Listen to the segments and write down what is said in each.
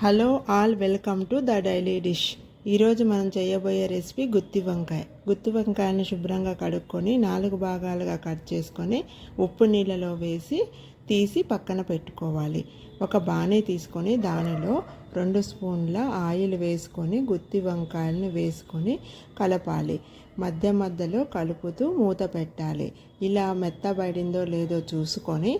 Hello all welcome to the daily dish. ఈరోజు మనం చేయబోయే రెసిపీ గుత్తి వంకాయ. గుత్తి వంకాయని శుభ్రంగా కడుక్కొని నాలుగు భాగాలుగా కట్ చేసుకొని ఉప్పు నీళ్ళలో వేసి తీసి పక్కన పెట్టుకోవాలి. ఒక బాణీ తీసుకొని దానిలో రెండు స్పూన్ల ఆయిల్ వేసుకొని గుత్తి వంకాయలను వేసుకొని కలపాలి. మధ్య మధ్యలో కలుపుతూ మూత పెట్టాలి. ఇలా మెత్తబడిందో లేదో చూసుకొని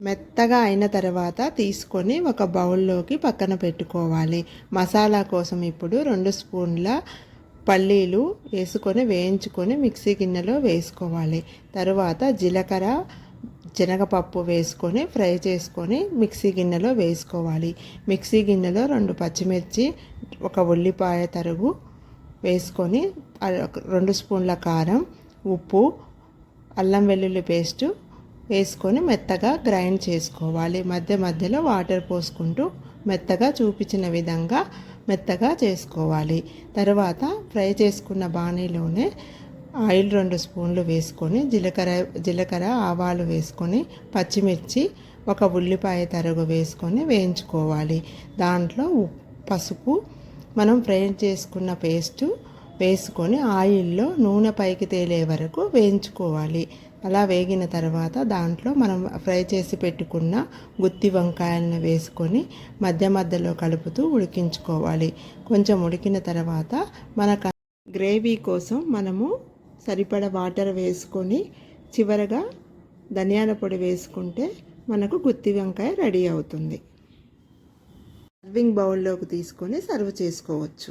మెత్తగా అయిన తర్వాత తీసుకొని ఒక బౌల్లోకి పక్కన పెట్టుకోవాలి. మసాలా కోసం ఇప్పుడు రెండు స్పూన్ల పల్లీలు వేసుకొని వేయించుకొని మిక్సీ గిన్నెలో వేసుకోవాలి. తరువాత జీలకర్ర శనగపప్పు వేసుకొని ఫ్రై చేసుకొని మిక్సీ గిన్నెలో వేసుకోవాలి. మిక్సీ గిన్నెలో రెండు పచ్చిమిర్చి ఒక ఉల్లిపాయ తరుగు వేసుకొని రెండు స్పూన్ల కారం ఉప్పు అల్లం వెల్లుల్లి పేస్టు వేసుకొని మెత్తగా గ్రైండ్ చేసుకోవాలి. మధ్య మధ్యలో వాటర్ పోసుకుంటూ మెత్తగా చూపించిన విధంగా మెత్తగా చేసుకోవాలి. తర్వాత ఫ్రై చేసుకున్న బాణీలోనే ఆయిల్ రెండు స్పూన్లు వేసుకొని జీలకర్ర జీలకర్ర ఆవాలు వేసుకొని పచ్చిమిర్చి ఒక ఉల్లిపాయ తరుగు వేసుకొని వేయించుకోవాలి. దాంట్లో పసుపు మనం ఫ్రై చేసుకున్న పేస్టు వేసుకొని ఆయిల్లో నూనె పైకి తేలే వరకు వేయించుకోవాలి. అలా వేగిన తర్వాత దాంట్లో మనం ఫ్రై చేసి పెట్టుకున్న గుత్తి వంకాయలను వేసుకొని మధ్య మధ్యలో కలుపుతూ ఉడికించుకోవాలి. కొంచెం ఉడికిన తర్వాత మన గ్రేవీ కోసం మనము సరిపడ వాటర్ వేసుకొని చివరగా ధనియాల పొడి వేసుకుంటే మనకు గుత్తి వంకాయ రెడీ అవుతుంది. సర్వింగ్ బౌల్లోకి తీసుకొని సర్వ్ చేసుకోవచ్చు.